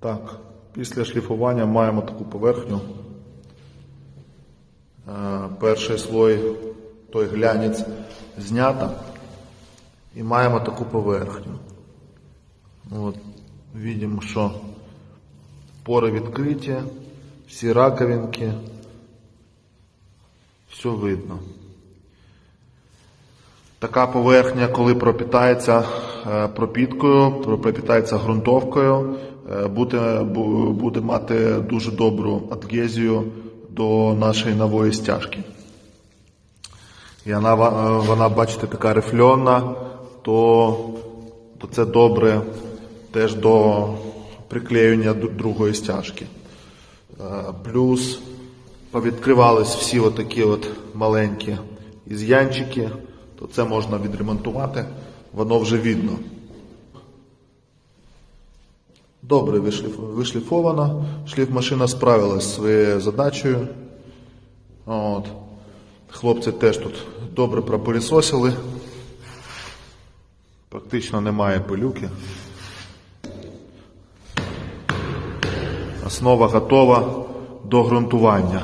Так, після шліфування маємо таку поверхню. Е, Перший слой, той глянець, знято. І маємо таку поверхню. От, видимо, що пори відкриті, всі раковинки, все видно. Така поверхня, коли пропітається е, пропіткою, пропітається ґрунтовкою, е, буде, буде мати дуже добру адгезію до нашої нової стяжки. І вона, е, вона бачите, така рифльонна, то, то це добре теж до приклеювання другої стяжки. Плюс повідкривались всі отакі от маленькі із'янчики, то це можна відремонтувати, воно вже видно. Добре вишліф- вишліфовано, шліфмашина справилась зі своєю задачею. От. Хлопці теж тут добре пропилісосили. Практично немає пилюки. Основа готова до ґрунтування.